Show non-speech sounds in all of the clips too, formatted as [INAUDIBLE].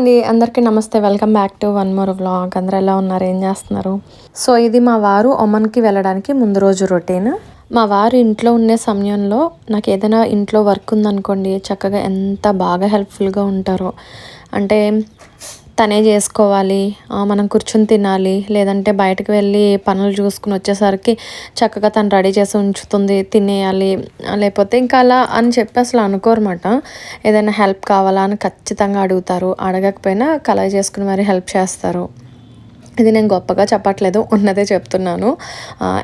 అండి అందరికీ నమస్తే. Welcome back to one more vlog అందరు ఎలా ఉన్నారు? ఏం చేస్తున్నారు? సో ఇది మా వారు ఒమన్కి వెళ్ళడానికి ముందు రోజు రొటీన్ మా వారు ఇంట్లో ఉండే సమయంలో నాకు ఏదైనా ఇంట్లో వర్క్ ఉందనుకోండి చక్కగా ఎంత బాగా హెల్ప్ఫుల్గా ఉంటారో. అంటే తనే చేసుకోవాలి మనం కూర్చొని తినాలి లేదంటే బయటకు వెళ్ళి పనులు చూసుకుని వచ్చేసరికి చక్కగా తను రెడీ చేసి ఉంచుతుంది తినేయాలి లేకపోతే ఇంకా అలా అని చెప్పి అసలు అనుకోరమాట. ఏదైనా హెల్ప్ కావాలా అని ఖచ్చితంగా అడుగుతారు. అడగకపోయినా కలర్ చేసుకుని మరి హెల్ప్ చేస్తారు. ఇది నేను గొప్పగా చెప్పట్లేదు ఉన్నదే చెప్తున్నాను.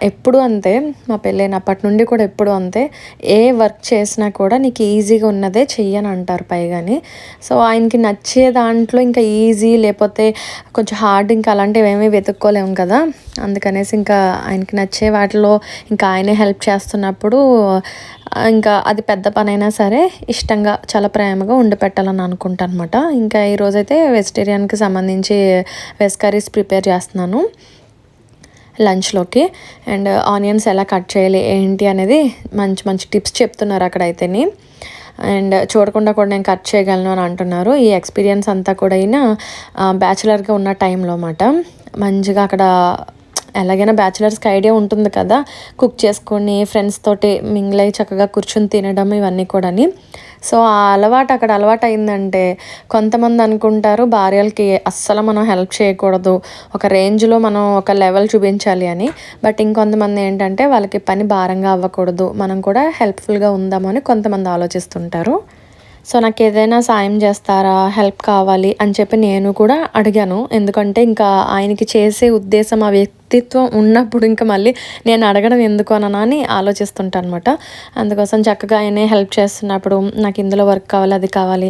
ఎప్పుడు అంతే మా పెళ్ళైనప్పటి నుండి కూడా ఎప్పుడు అంతే. ఏ వర్క్ చేసినా కూడా నీకు ఈజీగా ఉన్నదే చెయ్యని అంటారు పైగాని. సో ఆయనకి నచ్చే దాంట్లో ఇంకా ఈజీ లేకపోతే కొంచెం హార్డ్ ఇంకా అలాంటివి ఏమీ వెతుక్కోలేము కదా. అందుకనేసి ఇంకా ఆయనకి నచ్చే వాటిలో ఇంకా ఆయనే హెల్ప్ చేస్తున్నప్పుడు ఇంకా అది పెద్ద పనైనా సరే ఇష్టంగా చాలా ప్రేమగా ఉండి పెట్టాలని అనుకుంటాను అనమాట ఇంకా ఈరోజైతే వెజిటేరియన్కి సంబంధించి వెజ్ కర్రీస్ ప్రిపేర్ చేస్తున్నాను లంచ్లోకి. అండ్ ఆనియన్స్ ఎలా కట్ చేయాలి ఏంటి అనేది మంచి మంచి టిప్స్ చెప్తున్నారు అక్కడైతేని. అండ్ చూడకుండా కూడా నేను కట్ చేయగలను అని అంటున్నారు. ఈ ఎక్స్పీరియన్స్ అంతా కూడా అయినా బ్యాచిలర్గా ఉన్న టైంలో అన్నమాట. మంచిగా అక్కడ ఎలాగైనా బ్యాచిలర్స్కి ఐడియా ఉంటుంది కదా కుక్ చేసుకొని ఫ్రెండ్స్ తోటి మింగ్లై చక్కగా కూర్చొని తినడం ఇవన్నీ కూడాని. సో ఆ అలవాటు అక్కడ అలవాటు అయిందంటే కొంతమంది అనుకుంటారు భార్యలకి అస్సలు మనం హెల్ప్ చేయకూడదు ఒక రేంజ్లో మనం ఒక లెవెల్ చూపించాలి అని. బట్ ఇంకొంతమంది ఏంటంటే వాళ్ళకి పని భారంగా అవ్వకూడదు మనం కూడా హెల్ప్ఫుల్గా ఉందామని కొంతమంది ఆలోచిస్తుంటారు. సో నాకు ఏదైనా సాయం చేస్తారా హెల్ప్ కావాలి అని చెప్పి నేను కూడా అడిగాను. ఎందుకంటే ఇంకా ఆయనకి చేసే ఉద్దేశం ఆ వ్యక్తి వ్యక్తిత్వం ఉన్నప్పుడు ఇంకా మళ్ళీ నేను అడగడం ఎందుకు అని ఆలోచిస్తుంటాను అనమాట అందుకోసం చక్కగా ఆయనే హెల్ప్ చేస్తున్నప్పుడు నాకు ఇందులో వర్క్ కావాలి అది కావాలి.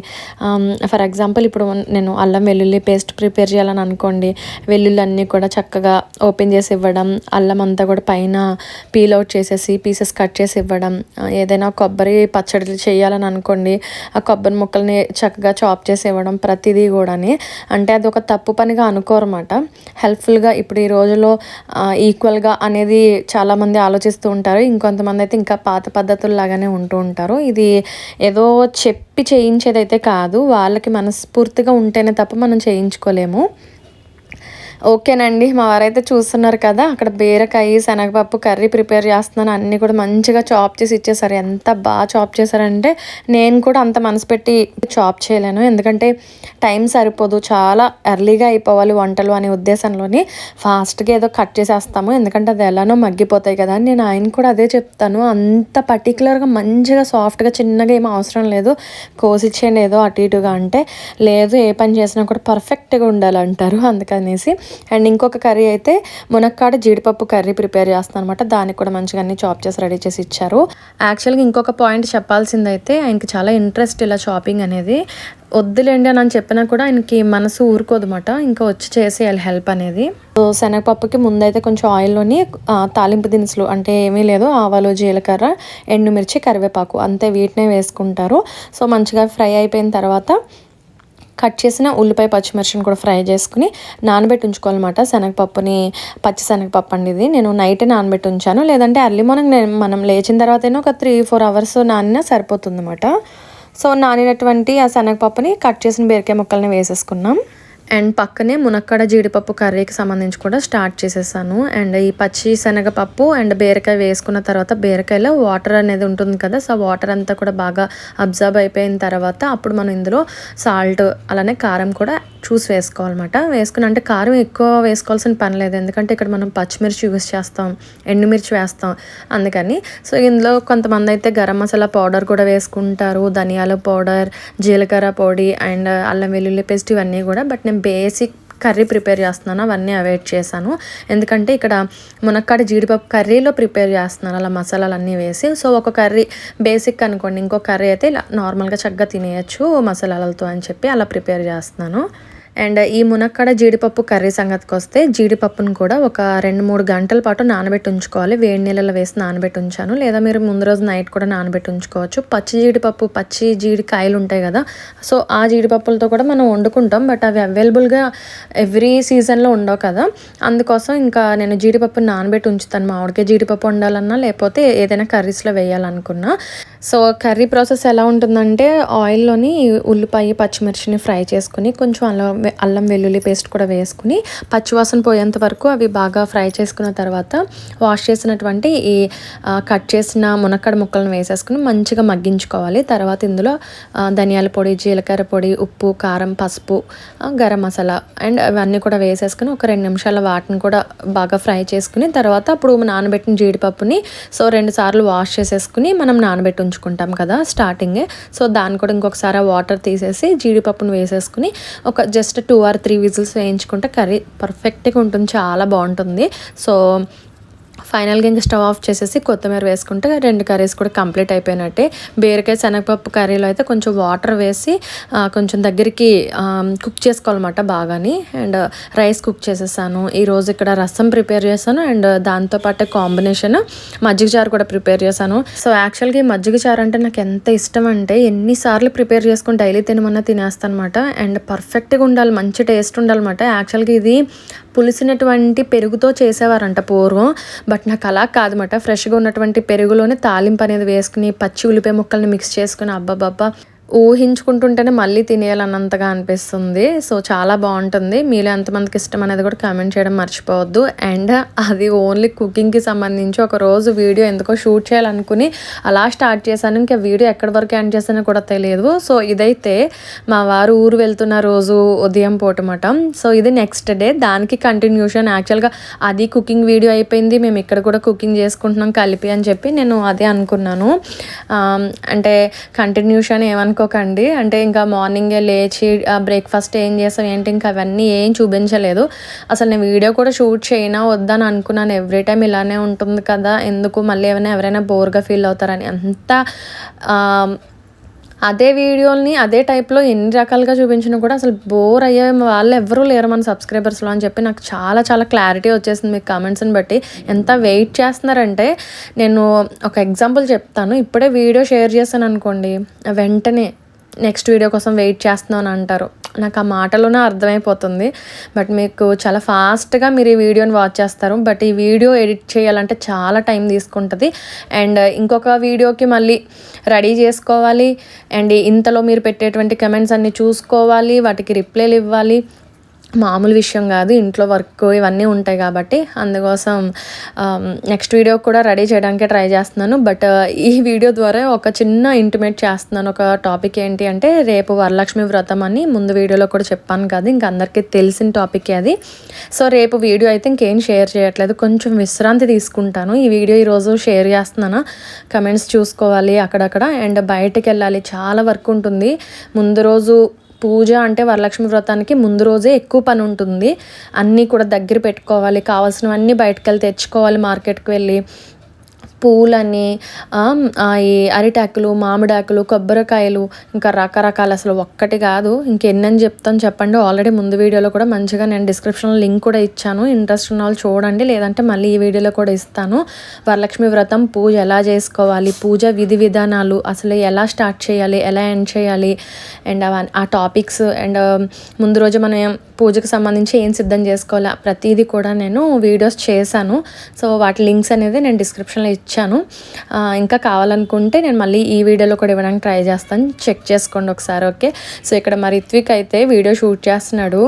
ఫర్ ఎగ్జాంపుల్ ఇప్పుడు నేను అల్లం వెల్లుల్లి పేస్ట్ ప్రిపేర్ చేయాలని అనుకోండి వెల్లుల్లి అన్నీ కూడా చక్కగా ఓపెన్ చేసి ఇవ్వడం అల్లం అంతా కూడా పైన పీల్ అవుట్ చేసేసి పీసెస్ కట్ చేసి ఇవ్వడం ఏదైనా కొబ్బరి పచ్చడి చేయాలని అనుకోండి ఆ కొబ్బరి ముక్కల్ని చక్కగా చాప్ చేసి ఇవ్వడం ప్రతిదీ కూడాని. అంటే అది ఒక తప్పు పనిగా అనుకోరమాట. హెల్ప్ఫుల్గా ఇప్పుడు ఈ రోజులో ఈక్వల్గా అనేది చాలామంది ఆలోచిస్తూ ఉంటారు. ఇంకొంతమంది అయితే ఇంకా పాత పద్ధతుల్లాగానే ఉంటూ ఉంటారు. ఇది ఏదో చెప్పి చేయించేదైతే కాదు. వాళ్ళకి మనస్ఫూర్తిగా ఉంటేనే తప్ప మనం చేయించుకోలేము. ఓకేనండి మా వారైతే చూస్తున్నారు కదా అక్కడ బీరకాయ శనగపప్పు కర్రీ ప్రిపేర్ చేస్తున్నాను అన్నీ కూడా మంచిగా చాప్ చేసి ఇచ్చేసారు. ఎంత బాగా చాప్ చేశారంటే నేను కూడా అంత మనసు పెట్టి చాప్ చేయలేను. ఎందుకంటే టైం సరిపోదు. చాలా ఎర్లీగా అయిపోవాలి వంటలు అనే ఉద్దేశంలోని ఫాస్ట్గా ఏదో కట్ చేసేస్తాము. ఎందుకంటే అది ఎలానో మగ్గిపోతాయి కదా నేను ఆయన కూడా అదే చెప్తాను. అంత పర్టికులర్గా మంచిగా సాఫ్ట్గా చిన్నగా ఏం అవసరం లేదు. కోసిచ్చేయండి ఏదో అటు ఇటుగా అంటే లేదు ఏ పని చేసినా కూడా పర్ఫెక్ట్గా ఉండాలంటారు అందుకనేసి. అండ్ ఇంకొక కర్రీ అయితే మునక్కాడ జీడిపప్పు కర్రీ ప్రిపేర్ చేస్తాను అనమాట దానికి కూడా మంచిగా అన్ని చాప్ చేసి రెడీ చేసి ఇచ్చారు. యాక్చువల్గా ఇంకొక పాయింట్ చెప్పాల్సిందైతే ఆయనకి చాలా ఇంట్రెస్ట్ ఇలా షాపింగ్ అనేది. వద్దులేండి అని చెప్పినా కూడా ఆయనకి మనసు ఊరుకోదన్నమాట. ఇంకా వచ్చి చేసేయాలి హెల్ప్ అనేది. సో శనగపప్పుకి ముందైతే కొంచెం ఆయిల్లోని తాలింపు దినుసులు అంటే ఏమీ లేదు. ఆవాలు జీలకర్ర ఎండుమిర్చి కరివేపాకు అంతే వీటినే వేసుకుంటారు. సో మంచిగా ఫ్రై అయిపోయిన తర్వాత కట్ చేసిన ఉల్లిపాయ పచ్చిమిర్చిని కూడా ఫ్రై చేసుకుని నానబెట్టి ఉంచుకోవాలన్నమాట. శనగపప్పుని పచ్చి శనగపప్పు అండి ఇది. నేను నైట్ నానబెట్టి ఉంచాను. లేదంటే ఎర్లీ మార్నింగ్ నేను మనం లేచిన తర్వాత ఒక త్రీ ఫోర్ అవర్స్ నానినా సరిపోతుంది అనమాట సో నానినటువంటి ఆ శనగపప్పుని కట్ చేసిన బీరకాయ ముక్కల్ని వేసేసుకున్నాం. అండ్ పక్కనే మునక్కడ జీడిపప్పు కర్రీకి సంబంధించి కూడా స్టార్ట్ చేసేసాను. అండ్ ఈ పచ్చి శనగపప్పు అండ్ బీరకాయ వేసుకున్న తర్వాత బీరకాయలో వాటర్ అనేది ఉంటుంది కదా సో వాటర్ అంతా కూడా బాగా అబ్జర్వ్ అయిపోయిన తర్వాత అప్పుడు మనం ఇందులో సాల్ట్ అలానే కారం కూడా చూసి వేసుకోవాలన్నమాట. వేసుకుని అంటే కారం ఎక్కువ వేసుకోవాల్సిన పని లేదు ఎందుకంటే ఇక్కడ మనం పచ్చిమిర్చి యూస్ చేస్తాం ఎండుమిర్చి వేస్తాం అందుకని. సో ఇందులో కొంతమంది అయితే గరం మసాలా పౌడర్ కూడా వేసుకుంటారు ధనియాల పౌడర్ జీలకర్ర పొడి అండ్ అల్లం వెల్లుల్లి పేస్ట్ ఇవన్నీ కూడా బట్ నేను బేసిక్ కర్రీ ప్రిపేర్ చేస్తున్నాను అవన్నీ అవాయిడ్ చేశాను. ఎందుకంటే ఇక్కడ మునక్కాడ జీడిపప్పు కర్రీలో ప్రిపేర్ చేస్తున్నాను అలా మసాలాలు అన్నీ వేసి. సో ఒక కర్రీ బేసిక్ అనుకోండి ఇంకో కర్రీ అయితే ఇలా నార్మల్గా చక్కగా తినేయచ్చు మసాలాలతో అని చెప్పి అలా ప్రిపేర్ చేస్తున్నాను. అండ్ ఈ మునక్కడ జీడిపప్పు కర్రీ సంగతికి వస్తే జీడిపప్పును కూడా ఒక రెండు మూడు గంటల పాటు నానబెట్టి ఉంచుకోవాలి. వేడి నీళ్ళలో వేసి నానబెట్టి ఉంచాను. లేదా మీరు ముందు రోజు నైట్ కూడా నానబెట్టి ఉంచుకోవచ్చు. పచ్చి జీడిపప్పు పచ్చి జీడికాయలు ఉంటాయి కదా. సో ఆ జీడిపప్పులతో కూడా మనం వండుకుంటాం. బట్ అవి అవైలబుల్గా ఎవ్రీ సీజన్లో ఉండవు కదా. అందుకోసం ఇంకా నేను జీడిపప్పు నానబెట్టి ఉంచుతాను. మామిడికాయ జీడిపప్పు వండాలన్నా లేకపోతే ఏదైనా కర్రీస్లో వేయాలనుకున్నా. సో కర్రీ ప్రాసెస్ ఎలా ఉంటుందంటే ఆయిల్లోని ఉల్లిపాయ పచ్చిమిర్చిని ఫ్రై చేసుకుని కొంచెం అలా అల్లం వెల్లుల్లి పేస్ట్ కూడా వేసుకుని పచ్చివాసన పోయేంత వరకు అవి బాగా ఫ్రై చేసుకున్న తర్వాత వాష్ చేసినటువంటి ఈ కట్ చేసిన మునక్కడ ముక్కలను వేసేసుకుని మంచిగా మగ్గించుకోవాలి. తర్వాత ఇందులో ధనియాల పొడి జీలకర్ర పొడి ఉప్పు కారం పసుపు గరం మసాలా అండ్ అవన్నీ కూడా వేసేసుకుని ఒక రెండు నిమిషాల వాటిని కూడా బాగా ఫ్రై చేసుకుని తర్వాత అప్పుడు నానబెట్టిన జీడిపప్పుని సో రెండు సార్లు వాష్ చేసేసుకుని మనం నానబెట్టి ఉంచుకుంటాం కదా స్టార్టింగే. సో దాన్ని కూడా ఇంకొకసారి వాటర్ తీసేసి జీడిపప్పును వేసేసుకుని ఒక just two or three whistles వేయించుకుంటే కర్రీ పర్ఫెక్ట్గా ఉంటుంది చాలా బాగుంటుంది. సో ఫైనల్గా ఇంకా స్టవ్ ఆఫ్ చేసేసి కొత్తిమీర వేసుకుంటే రెండు కర్రీస్ కూడా కంప్లీట్ అయిపోయినట్టే. బీరకాయ శనగపప్పు కర్రీలో అయితే కొంచెం వాటర్ వేసి కొంచెం దగ్గరికి కుక్ చేసుకోవాలన్నమాట బాగాని. అండ్ రైస్ కుక్ చేసేసాను. ఈరోజు ఇక్కడ రసం ప్రిపేర్ చేశాను. అండ్ దాంతోపాటు కాంబినేషన్ మజ్జిగ చారు కూడా ప్రిపేర్ చేశాను. సో యాక్చువల్గా ఈ మజ్జిగ చారు అంటే నాకు ఎంత ఇష్టం అంటే ఎన్నిసార్లు ప్రిపేర్ చేసుకుని డైలీ తినమన్నా తినేస్తాను అనమాట అండ్ పర్ఫెక్ట్గా ఉండాలి మంచి టేస్ట్ ఉండాలన్నమాట. యాక్చువల్గా ఇది పులిసినటువంటి పెరుగుతో చేసేవారంట పూర్వం. బట్ నాకు అలా కాదన్నమాట. ఫ్రెష్గా ఉన్నటువంటి పెరుగులోనే తాలింపు అనేది వేసుకుని పచ్చి ఉల్లిపాయ ముక్కల్ని మిక్స్ చేసుకుని అబ్బాబ్బా ఊహించుకుంటుంటేనే మళ్ళీ తినేయాలన్నంతగా అనిపిస్తుంది. సో చాలా బాగుంటుంది. మీలో ఎంతమందికి ఇష్టం అనేది కూడా కామెంట్ చేయడం మర్చిపోవద్దు. అండ్ అది ఓన్లీ కుకింగ్కి సంబంధించి ఒక రోజు వీడియో ఎందుకో షూట్ చేయాలనుకుని అలా స్టార్ట్ చేశాను. ఇంకా వీడియో ఎక్కడి వరకు ఎండ్ చేశానో కూడా తెలియదు. సో ఇదైతే మా వారు ఊరు వెళ్తున్న రోజు ఉదయం పూటమాట సో ఇది నెక్స్ట్ డే. దానికి కంటిన్యూషన్ యాక్చువల్గా అది కుకింగ్ వీడియో అయిపోయింది. మేము ఇక్కడ కూడా కుకింగ్ చేసుకుంటున్నాం కలిపి అని చెప్పి నేను అదే అనుకున్నాను. అంటే కంటిన్యూషన్ ఏమను అనుకోకండి. అంటే ఇంకా మార్నింగే లేచి బ్రేక్ఫాస్ట్ ఏం చేస్తాం ఏంటి ఇంకా అవన్నీ ఏం చూపించలేదు. అసలు నేను వీడియో కూడా షూట్ చేయనా వద్దని అనుకున్నాను. ఎవ్రీ టైం ఇలానే ఉంటుంది కదా ఎందుకు మళ్ళీ ఏమైనా ఎవరైనా బోర్గా ఫీల్ అవుతారని. అంత అదే వీడియోని అదే టైప్లో ఎన్ని రకాలుగా చూపించినా కూడా అసలు బోర్ అయ్యే వాళ్ళు ఎవరూ లేరు మన సబ్స్క్రైబర్స్లో అని చెప్పి నాకు చాలా చాలా క్లారిటీ వచ్చేసింది మీకు కామెంట్స్ని బట్టి. ఎంత వెయిట్ చేస్తున్నారంటే నేను ఒక ఎగ్జాంపుల్ చెప్తాను. ఇప్పుడే వీడియో షేర్ చేశాను అనుకోండి వెంటనే నెక్స్ట్ వీడియో కోసం వెయిట్ చేస్తున్నాను అంటారు. నాకు ఆ మాటలోనే అర్థమైపోతుంది. బట్ మీకు చాలా ఫాస్ట్గా మీరు ఈ వీడియోని వాచ్ చేస్తారు. బట్ ఈ వీడియో ఎడిట్ చేయాలంటే చాలా టైం తీసుకుంటుంది. అండ్ ఇంకొక వీడియోకి మళ్ళీ రెడీ చేసుకోవాలి. అండ్ ఇంతలో మీరు పెట్టేటువంటి కమెంట్స్ అన్నీ చూసుకోవాలి. వాటికి రిప్లైలు ఇవ్వాలి. మామూలు విషయం కాదు ఇంట్లో వర్క్ ఇవన్నీ ఉంటాయి కాబట్టి అందుకోసం నెక్స్ట్ వీడియో కూడా రెడీ చేయడానికి ట్రై చేస్తున్నాను. బట్ ఈ వీడియో ద్వారా ఒక చిన్న ఇంటిమేట్ చేస్తున్నాను. ఒక టాపిక్ ఏంటి అంటే రేపు వరలక్ష్మి వ్రతం అని ముందు వీడియోలో కూడా చెప్పాను కదా ఇంక అందరికీ తెలిసిన టాపిక్ అది. సో రేపు వీడియో అయితే ఇంకేం షేర్ చేయట్లేదు. కొంచెం విశ్రాంతి తీసుకుంటాను. ఈ వీడియో ఈరోజు షేర్ చేస్తున్నాను. కమెంట్స్ చూసుకోవాలి అక్కడక్కడ. అండ్ బయటకు వెళ్ళాలి. చాలా వర్క్ ఉంటుంది. ముందు రోజు పూజ అంటే వరలక్ష్మి వ్రతానికి ముందు రోజే ఎక్కువ పని ఉంటుంది. అన్నీ కూడా దగ్గర పెట్టుకోవాలి. కావాల్సినవన్నీ బయటకు వెళ్ళి తెచ్చుకోవాలి మార్కెట్కి వెళ్ళి. పూలని ఈ అరిటాకులు మామిడాకులు కొబ్బరికాయలు ఇంకా రకరకాల అసలు ఒక్కటి కాదు. ఇంకెన్నని చెప్తాను చెప్పండి. ఆల్రెడీ ముందు వీడియోలో కూడా మంచిగా నేను డిస్క్రిప్షన్లో లింక్ కూడా ఇచ్చాను. ఇంట్రెస్ట్ ఉన్న వాళ్ళు చూడండి. లేదంటే మళ్ళీ ఈ వీడియోలో కూడా ఇస్తాను. వరలక్ష్మి వ్రతం పూజ ఎలా చేసుకోవాలి? పూజ విధి విధానాలు అసలు ఎలా స్టార్ట్ చేయాలి? ఎలా ఎండ్ చేయాలి? అండ్ ఆ టాపిక్స్ అండ్ ముందు రోజు మనం పూజకు సంబంధించి ఏం సిద్ధం చేసుకోవాలి ప్రతిదీ కూడా నేను వీడియోస్ చేశాను. సో వాటి లింక్స్ అనేది నేను డిస్క్రిప్షన్లో ఇచ్చాను. ఇంకా కావాలనుకుంటే నేను మళ్ళీ ఈ వీడియోలో కూడా ఇవ్వడానికి ట్రై చేస్తాను. చెక్ చేసుకోండి ఒకసారి ఓకే? సో ఇక్కడ మరి రిత్విక్ అయితే వీడియో షూట్ చేస్తున్నాడు.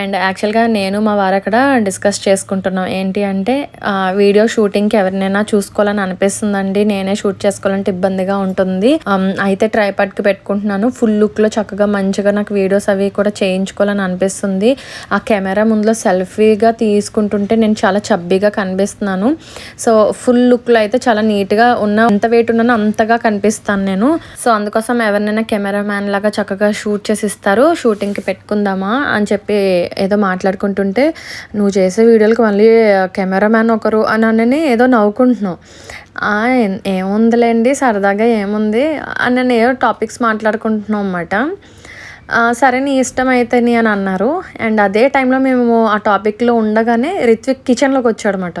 అండ్ యాక్చువల్గా నేను మా వారు అక్కడ డిస్కస్ చేసుకుంటున్నాం. ఏంటి అంటే వీడియో షూటింగ్కి ఎవరినైనా చూసుకోవాలని అనిపిస్తుందండి. నేనే షూట్ చేసుకోవాలంటే ఇబ్బందిగా ఉంటుంది. అయితే ట్రైపాడ్కి పెట్టుకుంటున్నాను. ఫుల్ లుక్లో చక్కగా మంచిగా నాకు వీడియోస్ అవి కూడా చేయించుకోవాలని అనిపిస్తుంది. ఆ కెమెరా ముందులో సెల్ఫీగా తీసుకుంటుంటే నేను చాలా చబ్బీగా కనిపిస్తున్నాను. సో ఫుల్ లుక్లో అయితే చాలా నీట్గా ఉన్న ఎంత వెయిట్ ఉన్నానో అంతగా కనిపిస్తాను నేను. సో అందుకోసం ఎవరినైనా కెమెరా మ్యాన్ లాగా చక్కగా షూట్ చేసి ఇస్తారు. షూటింగ్కి పెట్టుకుందామా అని చెప్పి ఏదో మాట్లాడుకుంటుంటే నువ్వు చేసే వీడియోలకు మళ్ళీ కెమెరామ్యాన్ ఒకరు అని అని ఏదో నవ్వుకుంటున్నావు ఏముందిలేండి సరదాగా ఏముంది అని నేను ఏదో టాపిక్స్ మాట్లాడుకుంటున్నాం అన్నమాట. సరే నీ ఇష్టం అయితేని అని అన్నారు. అండ్ అదే టైంలో మేము ఆ టాపిక్లో ఉండగానే రిత్విక్ కిచెన్లోకి వచ్చాడనమాట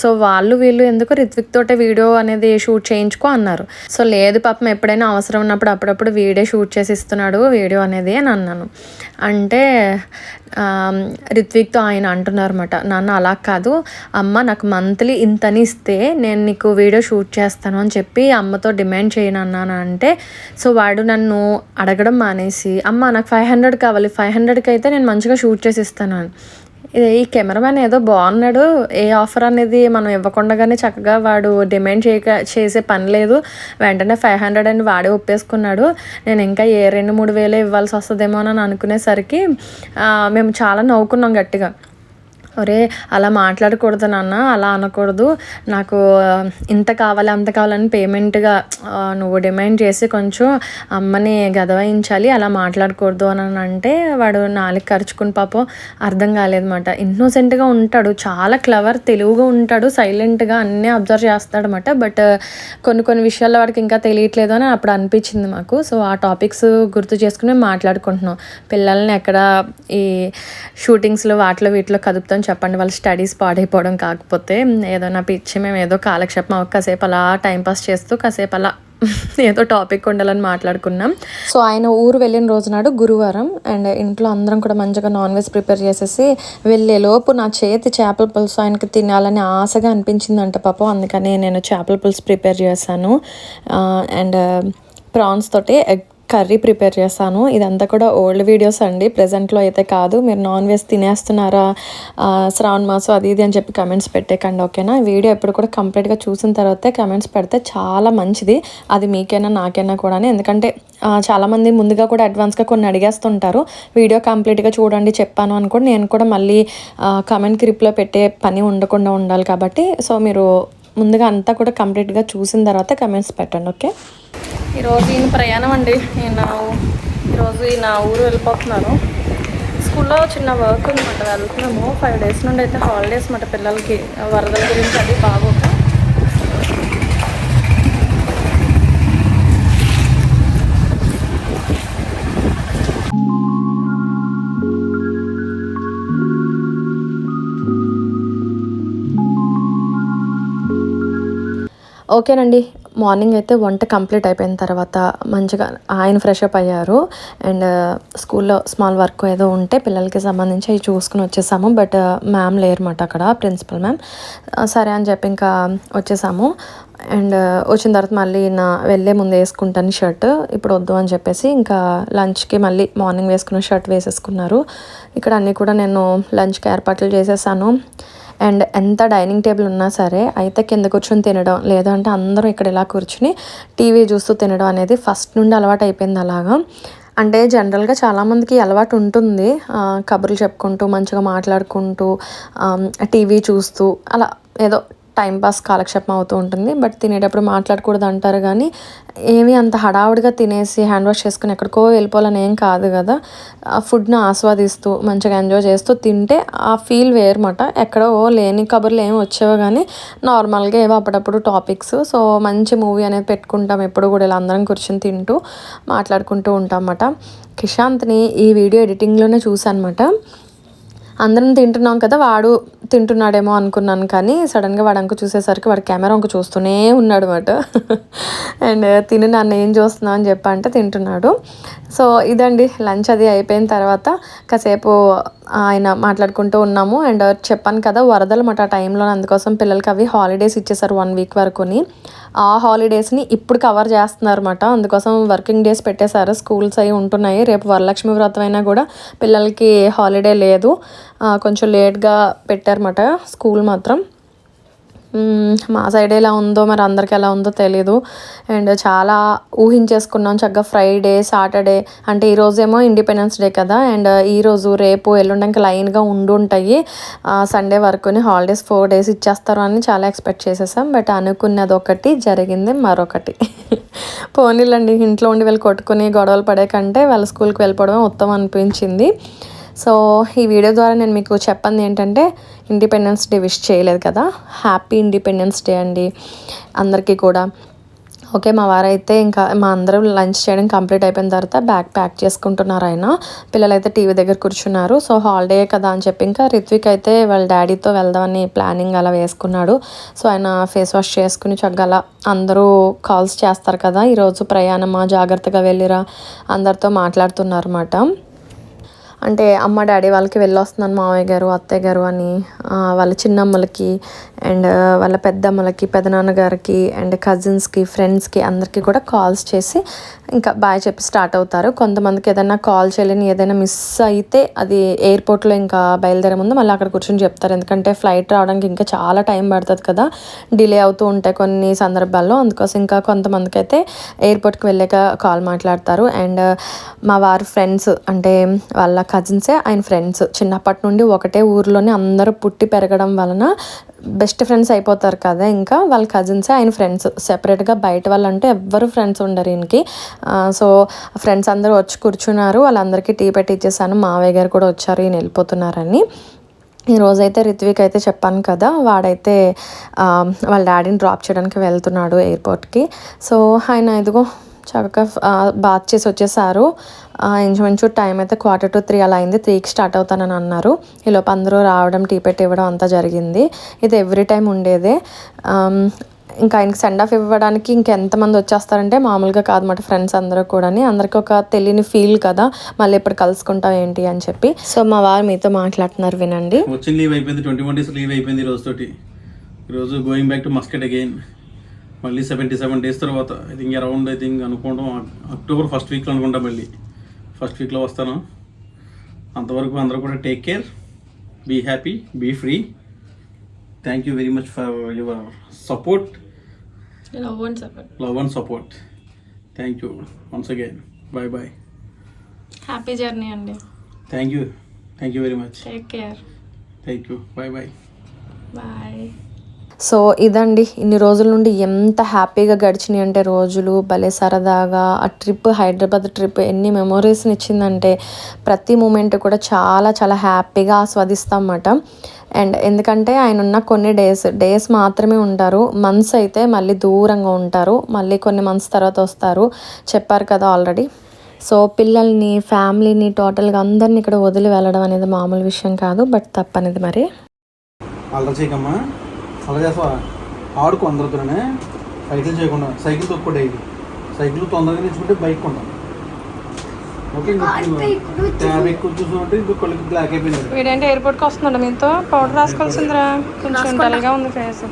సో వాళ్ళు వీళ్ళు ఎందుకు రిత్విక్ తోటే వీడియో అనేది షూట్ చేయించుకో అన్నారు. సో లేదు పాపం ఎప్పుడైనా అవసరం ఉన్నప్పుడు అప్పుడప్పుడు వీడియో షూట్ చేసి ఇస్తున్నాడు వీడియో అనేది అని అన్నాను. అంటే రిత్విక్తో ఆయన అంటున్నారు అనమాట నాన్న అలా కాదు. అమ్మ నాకు మంత్లీ ఇంతని ఇస్తే నేను నీకు వీడియో షూట్ చేస్తాను అని చెప్పి అమ్మతో డిమాండ్ చేయను అన్నాను అంటే సో వాడు నన్ను అడగడం మానేసి అమ్మ నాకు ఫైవ్ హండ్రెడ్ కావాలి. ఫైవ్ హండ్రెడ్కి అయితే నేను మంచిగా షూట్ చేసి ఇస్తాను అని. ఈ కెమెరామ్యాన్ ఏదో బాగున్నాడు. ఏ ఆఫర్ అనేది మనం ఇవ్వకుండానే చక్కగా వాడు డిమాండ్ చేయక చేసే పని లేదు. వెంటనే ఫైవ్ హండ్రెడ్ అని వాడే ఒప్పేసుకున్నాడు. నేను ఇంకా ఏ రెండు మూడు వేలే ఇవ్వాల్సి వస్తుందేమో అని అనుకునేసరికి మేము చాలా నవ్వుకున్నాం గట్టిగా. ఒరే అలా మాట్లాడకూడదు నాన్న అలా అనకూడదు. నాకు ఇంత కావాలి అంత కావాలని పేమెంట్గా నువ్వు డిమాండ్ చేసి కొంచెం అమ్మని గదవాయించాలి అలా మాట్లాడకూడదు అని అంటే వాడు నాలుగు ఖర్చుకుని పాపం అర్థం కాలేదన్నమాట. ఇన్నోసెంట్గా ఉంటాడు చాలా క్లవర్ తెలుగుగా ఉంటాడు సైలెంట్గా అన్నీ అబ్జర్వ్ చేస్తాడనమాట బట్ కొన్ని కొన్ని విషయాల్లో వాడికి ఇంకా తెలియట్లేదు అని అప్పుడు అనిపించింది మాకు. సో ఆ టాపిక్స్ గుర్తు చేసుకుని మేము మాట్లాడుకుంటున్నాం. పిల్లల్ని ఎక్కడ ఈ షూటింగ్స్లో వాటిలో వీటిలో కదుపుతాం చెప్పండి వాళ్ళ స్టడీస్ పాడైపోవడం కాకపోతే ఏదైనా పిచ్చి మేము ఏదో కాలక్షేపం కాసేపు అలా టైంపాస్ చేస్తూ కాసేపు అలా [LAUGHS] ఏదో టాపిక్ ఉండాలని మాట్లాడుకున్నాం. సో ఆయన ఊరు వెళ్ళిన రోజు నాడు గురువారం అండ్ ఇంట్లో అందరం కూడా మంచిగా నాన్ వెజ్ ప్రిపేర్ చేసేసి వెళ్ళేలోపు నా చేతి చేపల పులుసు ఆయనకి తినాలని ఆశగా అనిపించిందంట పాపం. అందుకని నేను చేపల పులుసు ప్రిపేర్ చేశాను. అండ్ ప్రాన్స్ తోటి ఎగ్ కర్రీ ప్రిపేర్ చేశాను. ఇదంతా కూడా ఓల్డ్ వీడియోస్ అండి. ప్రజెంట్లో అయితే కాదు. మీరు నాన్ వెజ్ తినేస్తున్నారా శ్రావణ మాసం అది ఇది అని చెప్పి కమెంట్స్ పెట్టేకండి ఓకేనా వీడియో ఎప్పుడు కూడా కంప్లీట్గా చూసిన తర్వాతే కమెంట్స్ పెడితే చాలా మంచిది. అది మీకైనా నాకైనా కూడా ఎందుకంటే చాలామంది ముందుగా కూడా అడ్వాన్స్గా కొన్ని అడిగేస్తుంటారు. వీడియో కంప్లీట్గా చూడండి చెప్పాను అనుకోండి నేను కూడా మళ్ళీ కమెంట్ క్రిప్లో పెట్టే పని ఉండకుండా ఉండాలి కాబట్టి. సో మీరు ముందుగా అంతా కూడా కంప్లీట్గా చూసిన తర్వాత కమెంట్స్ పెట్టండి ఓకే? ఈరోజు ఈయన ప్రయాణం అండి. నేను ఈరోజు ఈయన ఊరు వెళ్ళిపోతున్నారు. స్కూల్లో చిన్న వర్క్ ఉందన్నమాట. వెళ్తున్నాము. ఫైవ్ డేస్ నుండి అయితే హాలిడేస్ మాట పిల్లలకి. వరదల గురించి అది బాగోక ఓకేనండి. మార్నింగ్ అయితే వంట కంప్లీట్ అయిపోయిన తర్వాత మంచిగా ఆయన ఫ్రెష్ అప్ అయ్యారు. అండ్ స్కూల్లో స్మాల్ వర్క్ ఏదో ఉంటే పిల్లలకి సంబంధించి అవి చూసుకుని వచ్చేసాము. బట్ మ్యామ్ లేరమాట అక్కడ ప్రిన్సిపల్ మ్యామ్. సరే అని చెప్పి ఇంకా వచ్చేసాము. అండ్ వచ్చిన తర్వాత మళ్ళీ నా వెళ్ళే ముందు వేసుకుంటాను షర్ట్. ఇప్పుడు వద్దు అని చెప్పేసి ఇంకా లంచ్కి మళ్ళీ మార్నింగ్ వేసుకున్న షర్ట్ వేసేసుకున్నారు. ఇక్కడ అన్నీ కూడా నేను లంచ్కి ఏర్పాట్లు చేసేసాను. అండ్ ఎంత డైనింగ్ టేబుల్ ఉన్నా సరే అయితే కింద కూర్చొని తినడం లేదంటే అందరూ ఇక్కడ ఇలా కూర్చుని టీవీ చూస్తూ తినడం అనేది ఫస్ట్ నుండి అలవాటు అయిపోయింది అలాగా. అంటే జనరల్గా చాలామందికి అలవాటు ఉంటుంది. కబుర్లు చెప్పుకుంటూ మంచిగా మాట్లాడుకుంటూ టీవీ చూస్తూ అలా ఏదో టైంపాస్ కాలక్షేపం అవుతూ ఉంటుంది. బట్ తినేటప్పుడు మాట్లాడకూడదు అంటారు కానీ ఏమీ అంత హడావుడిగా తినేసి హ్యాండ్ వాష్ చేసుకుని ఎక్కడికో వెళ్ళిపోవాలని ఏం కాదు కదా. ఆ ఫుడ్ని ఆస్వాదిస్తూ మంచిగా ఎంజాయ్ చేస్తూ తింటే ఆ ఫీల్ వేరమాట. ఎక్కడో లేని కబుర్లు ఏమి వచ్చేవో కానీ నార్మల్గా ఏవో అప్పుడప్పుడు టాపిక్స్. సో మంచి మూవీ అనేది పెట్టుకుంటాం ఎప్పుడు కూడా ఇలా అందరం కూర్చొని తింటూ మాట్లాడుకుంటూ ఉంటాం అన్నమాట. కిషాంత్ని ఈ వీడియో ఎడిటింగ్లోనే చూసానమాట అందరం తింటున్నాం కదా వాడు తింటున్నాడేమో అనుకున్నాను కానీ సడన్గా వాడు అంక చూసేసరికి వాడు కెమెరా అంక చూస్తూనే ఉన్నాడు అనమాట అండ్ తిని నన్ను ఏం చూస్తున్నావు అని చెప్పంటే తింటున్నాడు. సో ఇదండి లంచ్ అది అయిపోయిన తర్వాత కాసేపు ఆయన మాట్లాడుకుంటూ ఉన్నాము. అండ్ చెప్పాను కదా వరదలు మాట ఆ టైంలో అందుకోసం పిల్లలకి అవి హాలిడేస్ ఇచ్చేసారు వన్ వీక్ వరకుని. ఆ హాలిడేస్ని ఇప్పుడు కవర్ చేస్తున్నారు అనమాట అందుకోసం వర్కింగ్ డేస్ పెట్టేశారు. స్కూల్స్ అవి ఉంటున్నాయి. రేపు వరలక్ష్మి వ్రతం అయినా కూడా పిల్లలకి హాలిడే లేదు. కొంచెం లేట్గా పెట్టారన్నమాట స్కూల్ మాత్రం. మా సైడ్ ఎలా ఉందో మరి అందరికి ఎలా ఉందో తెలీదు. అండ్ చాలా ఊహించేసుకున్నాం చక్కగా ఫ్రైడే సాటర్డే అంటే ఈరోజేమో ఇండిపెండెన్స్ డే కదా. అండ్ ఈరోజు రేపు ఎల్లుండి ఇంకా లైన్గా ఉండి ఉంటాయి సండే వరకుని హాలిడేస్ ఫోర్ డేస్ ఇచ్చేస్తారు అని చాలా ఎక్స్పెక్ట్ చేసేసాం. బట్ అనుకున్నది ఒకటి జరిగింది మరొకటి. [LAUGHS] పోనీలండి ఇంట్లో ఉండి వీళ్ళు కొట్టుకుని గొడవలు పడే కంటే వాళ్ళ స్కూల్కి వెళ్ళిపోవడమే ఉత్తమం అనిపించింది. సో ఈ వీడియో ద్వారా నేను మీకు చెప్పంది ఏంటంటే ఇండిపెండెన్స్ డే విష్ చేయలేదు కదా. హ్యాపీ ఇండిపెండెన్స్ డే అండి అందరికీ కూడా. ఓకే మా వారైతే ఇంకా మా అందరం లంచ్ చేయడం కంప్లీట్ అయిపోయిన తర్వాత బ్యాగ్ ప్యాక్ చేసుకుంటున్నారు ఆయన. పిల్లలైతే టీవీ దగ్గర కూర్చున్నారు. సో హాలిడే కదా అని చెప్పి ఇంకా రిత్విక్ అయితే వాళ్ళ డాడీతో వెళ్దామని ప్లానింగ్ అలా వేసుకున్నాడు. సో ఆయన ఫేస్ వాష్ చేసుకుని చక్కగా అందరూ కాల్స్ చేస్తారు కదా. ఈరోజు ప్రయాణమా? జాగ్రత్తగా వెళ్ళిరా? అందరితో మాట్లాడుతున్నారు అన్నమాట అంటే అమ్మ డాడీ వాళ్ళకి వెళ్ళొస్తున్నాను మామయ్య గారు అత్తయ్య గారు అని వాళ్ళ చిన్నమ్మలకి అండ్ వాళ్ళ పెద్దమ్మలకి పెదనాన్నగారికి అండ్ కజిన్స్కి ఫ్రెండ్స్కి అందరికీ కూడా కాల్స్ చేసి ఇంకా బాయ్ చెప్పి స్టార్ట్ అవుతారు. కొంతమందికి ఏదైనా కాల్ చేయలేని ఏదైనా మిస్ అయితే అది ఎయిర్పోర్ట్లో ఇంకా బయలుదేరే ముందు మళ్ళీ అక్కడ కూర్చొని చెప్తారు. ఎందుకంటే ఫ్లైట్ రావడానికి ఇంకా చాలా టైం పడుతుంది కదా డిలే అవుతూ ఉంటాయి కొన్ని సందర్భాల్లో. అందుకోసం ఇంకా కొంతమందికి అయితే ఎయిర్పోర్ట్కి వెళ్ళాక కాల్ మాట్లాడతారు. అండ్ మా వారి ఫ్రెండ్స్ అంటే వాళ్ళ కజిన్సే ఆయన ఫ్రెండ్స్. చిన్నప్పటి నుండి ఒకటే ఊర్లోనే అందరూ పుట్టి పెరగడం వలన బెస్ట్ ఫ్రెండ్స్ అయిపోతారు కదా ఇంకా. వాళ్ళ కజిన్సే ఆయన ఫ్రెండ్స్. సెపరేట్గా బయట వాళ్ళంటే ఎవ్వరు ఫ్రెండ్స్ ఉండరు ఈయనకి. సో ఫ్రెండ్స్ అందరూ వచ్చి కూర్చున్నారు. వాళ్ళందరికీ టీ పెట్టి ఇచ్చేసాను. మావయ్య గారు కూడా వచ్చారు. ఈయన వెళ్ళిపోతున్నారని. ఈ రోజైతే రిత్విక్ అయితే చెప్పాను కదా వాడైతే వాళ్ళ డాడీని డ్రాప్ చేయడానికి వెళ్తున్నాడు ఎయిర్పోర్ట్కి. సో ఆయన ఇదిగో చక్కగా బాత్ చేసి వచ్చేసారు. ఇంచుమించు టైం అయితే క్వార్టర్ టు త్రీ అలా అయింది. త్రీకి స్టార్ట్ అవుతానని అన్నారు. ఈలోపు అందరూ రావడం టీ పెట్టి ఇవ్వడం అంతా జరిగింది. ఇది ఎవ్రీ టైం ఉండేదే. ఇంకా ఆయనకి సెండ్ ఆఫ్ ఇవ్వడానికి ఇంకెంతమంది వచ్చేస్తారంటే మామూలుగా కాదన్నమాట ఫ్రెండ్స్ అందరూ కూడా అందరికీ ఒక తెలియని ఫీల్ కదా. మళ్ళీ ఇప్పుడు కలుసుకుంటాం ఏంటి అని చెప్పి. సో మా వారు మీతో మాట్లాడుతున్నారు వినండి. వచ్చిన లీవ్ అయిపోయింది. ట్వంటీ వన్ డేస్ లీవ్ అయిపోయింది ఈ రోజుతోటి. ఈరోజు going back to Muscat again మళ్ళీ సెవెంటీ సెవెన్ డేస్ తర్వాత I think around I think అనుకోవడం అక్టోబర్ ఫస్ట్ వీక్లో అనుకుంటా మళ్ళీ. ఫస్ట్ వీక్లో వస్తాను. అంతవరకు అందరూ కూడా take care be happy be free thank you very much for your support love and support thank you once again bye bye happy journey అండి. Thank you thank you very much take care thank you bye bye bye so ఇదండి ఇన్ని రోజుల నుండి ఎంత హ్యాపీగా గడిచినాయి అంటే రోజులు భలే సరదాగా. ఆ ట్రిప్ హైదరాబాద్ ట్రిప్ ఎన్ని మెమొరీస్ని ఇచ్చిందంటే ప్రతి మూమెంట్ కూడా చాలా చాలా హ్యాపీగా ఆస్వాదిస్తాం అన్నమాట అండ్ ఎందుకంటే ఆయన ఉన్న కొన్ని డేస్ డేస్ మాత్రమే ఉంటారు. మంత్స్ అయితే మళ్ళీ దూరంగా ఉంటారు. మళ్ళీ కొన్ని మంత్స్ తర్వాత వస్తారు. చెప్పారు కదా ఆల్రెడీ. సో పిల్లల్ని ఫ్యామిలీని టోటల్గా అందరిని ఇక్కడ వదిలి వెళ్ళడం అనేది మామూలు విషయం కాదు బట్ తప్పనిది మరి. అలా చేస్తావా ఆడుకో అందరితోనే సైకిల్ చేయకుండా సైకిల్ తొక్కు డైలీ సైకిల్ తొందరగా నేర్చుకుంటే బైక్ కొంటాం. ఓకే ట్యాబ్ ఎక్కువ చూసుకుంటే ఇంకో కళ్ళకి బ్లాక్ అయిపోయింది వీడేంటి ఎయిర్పోర్ట్కి వస్తున్నాడు మీతో? పౌడర్ రాసుకోవాల్సిందిరా. కొంచెం డల్గా ఉంది ఫేస్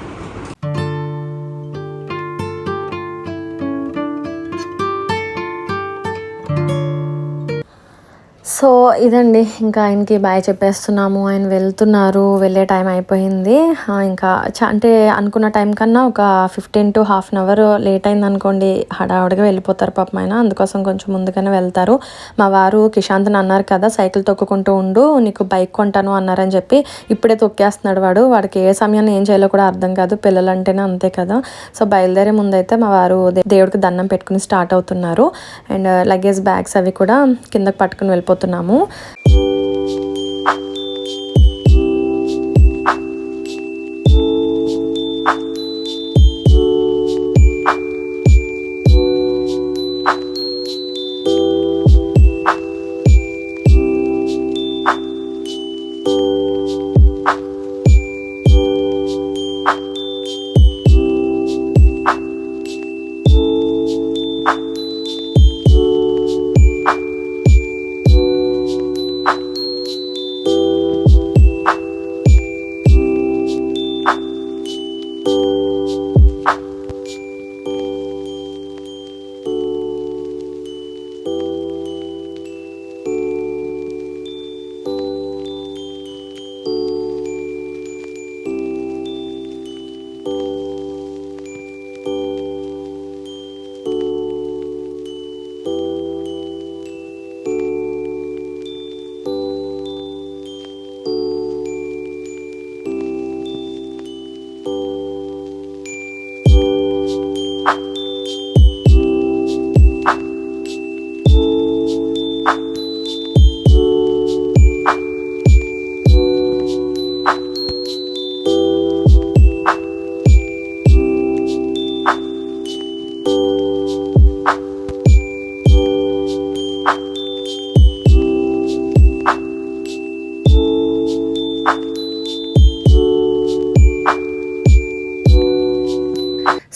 సో ఇదండి. ఇంకా ఆయనకి బాయ్ చెప్పేస్తున్నాము. ఆయన వెళ్తున్నారు. వెళ్ళే టైం అయిపోయింది. ఇంకా చ- అంటే అనుకున్న టైం కన్నా ఒక fifteen to half an hour late అయింది అనుకోండి. హడావుడిగా వెళ్ళిపోతారు పాపం ఆయన. అందుకోసం కొంచెం ముందుగానే వెళ్తారు. మా వారు కిషాంత్ని అన్నారు కదా సైకిల్ తొక్కుకుంటూ ఉండు నీకు బైక్ కొంటాను అన్నారని చెప్పి ఇప్పుడే తొక్కేస్తున్నాడు వాడు. వాడికి ఏ సమయాన్ని ఏం చేయాలో కూడా అర్థం కాదు. పిల్లలు అంటేనే అంతే కదా. సో బయలుదేరే ముందైతే మా వారు దేవుడికి దండం పెట్టుకుని స్టార్ట్ అవుతున్నారు. అండ్ లగేజ్ బ్యాగ్స్ అవి కూడా కిందకి పట్టుకుని వెళ్ళిపోతున్నారు. చేస్తున్నాము.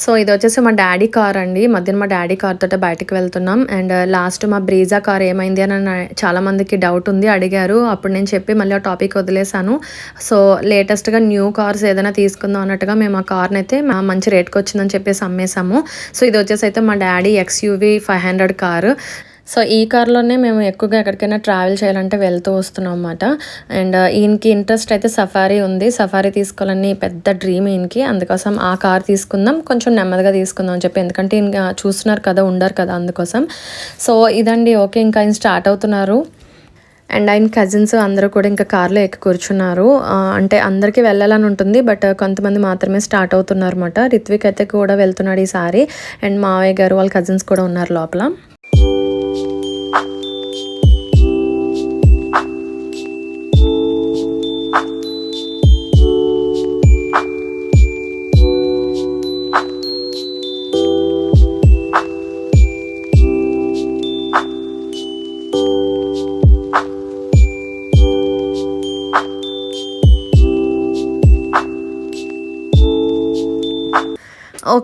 సో ఇది వచ్చేసి మా డాడీ కార్ అండి. మధ్యన మా డాడీ కార్ తోట బయటకు వెళ్తున్నాం. అండ్ uh, లాస్ట్ మా బ్రీజా కార్ ఏమైంది అని చాలామందికి చాలా మందికి డౌట్ ఉంది. అడిగారు. అప్పుడు నేను చెప్పి మళ్ళీ ఆ టాపిక్ వదిలేశాను. సో లేటెస్ట్గా న్యూ కార్స్ ఏదైనా తీసుకుందాం అన్నట్టుగా మేము ఆ కార్ని అయితే మా మంచి రేట్కి వచ్చిందని చెప్పేసి అమ్మేశాము. సో ఇది వచ్చేసి అయితే మా daddy XUV five hundred car so ఈ కార్లోనే మేము ఎక్కువగా ఎక్కడికైనా ట్రావెల్ చేయాలంటే వెళ్తూ వస్తున్నాం అనమాట అండ్ ఈయనకి ఇంట్రెస్ట్ అయితే సఫారీ ఉంది. సఫారీ తీసుకోవాలని పెద్ద డ్రీమ్ ఈయనకి. అందుకోసం ఆ కార్ తీసుకుందాం. కొంచెం నెమ్మదిగా తీసుకుందాం అని చెప్పి. ఎందుకంటే ఈయన చూస్తున్నారు కదా ఉండరు కదా అందుకోసం. సో ఇదండి. ఓకే ఇంకా ఆయన స్టార్ట్ అవుతున్నారు. అండ్ ఆయన కజిన్స్ అందరూ కూడా ఇంకా కార్లో ఎక్కి కూర్చున్నారు. అంటే అందరికీ వెళ్ళాలని ఉంటుంది. బట్ కొంతమంది మాత్రమే స్టార్ట్ అవుతున్నారు అనమాట రిత్విక్ అయితే కూడా వెళ్తున్నాడు ఈసారి. అండ్ మావయ్య గారు వాళ్ళ కజిన్స్ కూడా ఉన్నారు లోపల.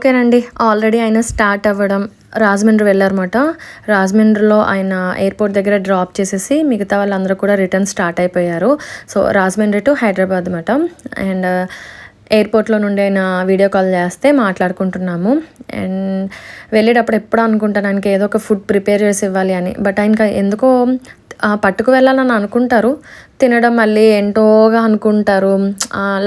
ఓకేనండి. ఆల్రెడీ ఆయన స్టార్ట్ అవ్వడం రాజమండ్రి వెళ్ళారన్నమాట. రాజమండ్రిలో ఆయన ఎయిర్పోర్ట్ దగ్గర డ్రాప్ చేసేసి మిగతా వాళ్ళందరూ కూడా రిటర్న్ స్టార్ట్ అయిపోయారు. సో రాజమండ్రి టు హైదరాబాద్ అనమాట అండ్ ఎయిర్పోర్ట్లో నుండి ఆయన వీడియో కాల్ చేస్తే మాట్లాడుకుంటున్నాము. అండ్ వెళ్ళేటప్పుడు ఎప్పుడు అనుకుంటాను ఆయనకి ఏదో ఒక ఫుడ్ ప్రిపేర్ చేసి ఇవ్వాలి అని. బట్ ఆయనకి ఎందుకో పట్టుకు వెళ్ళాలని అనుకుంటారు. తినడం మళ్ళీ ఏంటోగా అనుకుంటారు.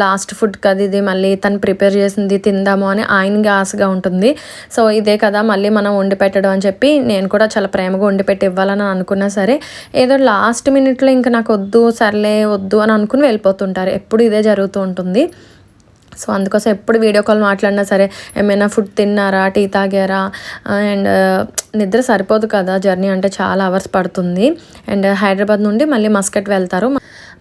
లాస్ట్ ఫుడ్ కదా ఇది మళ్ళీ తను ప్రిపేర్ చేసింది తిందాము అని ఆయనకి ఆశగా ఉంటుంది. సో ఇదే కదా మళ్ళీ మనం వండి పెట్టడం అని చెప్పి నేను కూడా చాలా ప్రేమగా వండి పెట్టి ఇవ్వాలని అనుకున్నా సరే ఏదో లాస్ట్ మినిట్లో ఇంకా నాకు వద్దు సర్లే వద్దు అని అనుకుని వెళ్ళిపోతుంటారు. ఎప్పుడు ఇదే జరుగుతూ ఉంటుంది. సో అందుకోసం ఎప్పుడు వీడియో కాల్ మాట్లాడినా సరే ఏమైనా ఫుడ్ తిన్నారా టీ తాగారా uh, అండ్ uh, నిద్ర సరిపోదు కదా జర్నీ అంటే చాలా అవర్స్ పడుతుంది. అండ్ uh, హైదరాబాద్ నుండి మళ్ళీ మస్కట్ వెళ్తారు.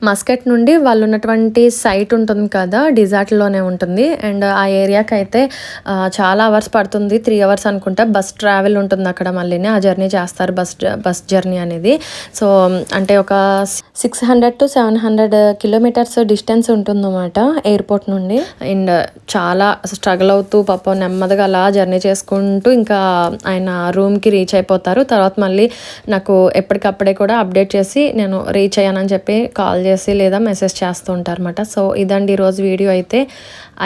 మస్కెట్ నుండి వాళ్ళు ఉన్నటువంటి సైట్ ఉంటుంది కదా డిజార్ట్లోనే ఉంటుంది. అండ్ ఆ ఏరియాకి అయితే చాలా అవర్స్ పడుతుంది త్రీ అవర్స్ అనుకుంటా బస్ ట్రావెల్ ఉంటుంది అక్కడ మళ్ళీ ఆ జర్నీ చేస్తారు బస్ బస్ జర్నీ అనేది. సో అంటే ఒక six hundred to seven hundred kilometres distance ఉంటుందన్నమాట ఎయిర్పోర్ట్ నుండి. అండ్ చాలా స్ట్రగుల్ అవుతూ పాపం నెమ్మదిగా అలా జర్నీ చేసుకుంటూ ఇంకా ఆయన రూమ్కి రీచ్ అయిపోతారు. తర్వాత మళ్ళీ నాకు ఎప్పటికప్పుడే కూడా అప్డేట్ చేసి నేను రీచ్ అయ్యానని చెప్పి కాల్ చేసి లేదా మెసేజ్ చేస్తూ ఉంటారన్నమాట. సో ఇదండి ఈరోజు వీడియో అయితే.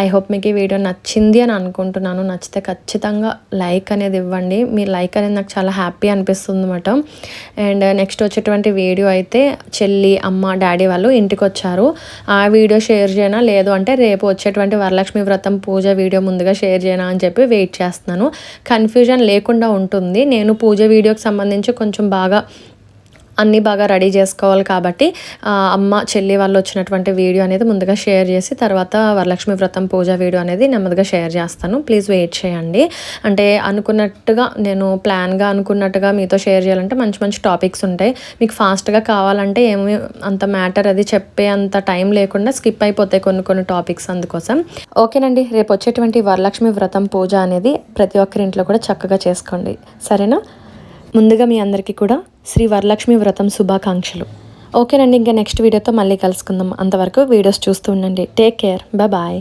ఐ హోప్ మీకు ఈ వీడియో నచ్చింది అని అనుకుంటున్నాను. నచ్చితే ఖచ్చితంగా లైక్ అనేది ఇవ్వండి. మీ లైక్ అనేది నాకు చాలా హ్యాపీ అనిపిస్తుంది అనమాట అండ్ నెక్స్ట్ వచ్చేటువంటి వీడియో అయితే చెల్లి అమ్మ డాడీ వాళ్ళు ఇంటికి వచ్చారు ఆ వీడియో షేర్ చేయనా? లేదు అంటే రేపు వచ్చేటువంటి వరలక్ష్మి వ్రతం పూజ వీడియో ముందుగా షేర్ చేయనా అని చెప్పి వెయిట్ చేస్తున్నాను. కన్ఫ్యూజన్ లేకుండా ఉంటుంది. నేను పూజ వీడియోకి సంబంధించి కొంచెం బాగా అన్నీ బాగా రెడీ చేసుకోవాలి కాబట్టి అమ్మ చెల్లి వాళ్ళు వచ్చినటువంటి వీడియో అనేది ముందుగా షేర్ చేసి తర్వాత వరలక్ష్మి వ్రతం పూజ వీడియో అనేది నెమ్మదిగా షేర్ చేస్తాను. ప్లీజ్ వెయిట్ చేయండి. అంటే అనుకున్నట్టుగా నేను ప్లాన్గా అనుకున్నట్టుగా మీతో షేర్ చేయాలంటే మంచి మంచి టాపిక్స్ ఉంటాయి. మీకు ఫాస్ట్గా కావాలంటే ఏమి అంత మ్యాటర్ అది చెప్పే అంత టైం లేకుండా స్కిప్ అయిపోతాయి కొన్ని కొన్ని టాపిక్స్ అందుకోసం. ఓకేనండి రేపు వచ్చేటువంటి వరలక్ష్మి వ్రతం పూజ అనేది ప్రతి ఒక్కరి ఇంట్లో కూడా చక్కగా చేసుకోండి. సరేనా? ముందుగా మీ అందరికీ కూడా శ్రీ వరలక్ష్మి వ్రతం శుభాకాంక్షలు. ఓకేనండి ఇంకా నెక్స్ట్ వీడియోతో మళ్ళీ కలుసుకుందాం. అంతవరకు వీడియోస్ చూస్తూ ఉండండి. Take care bye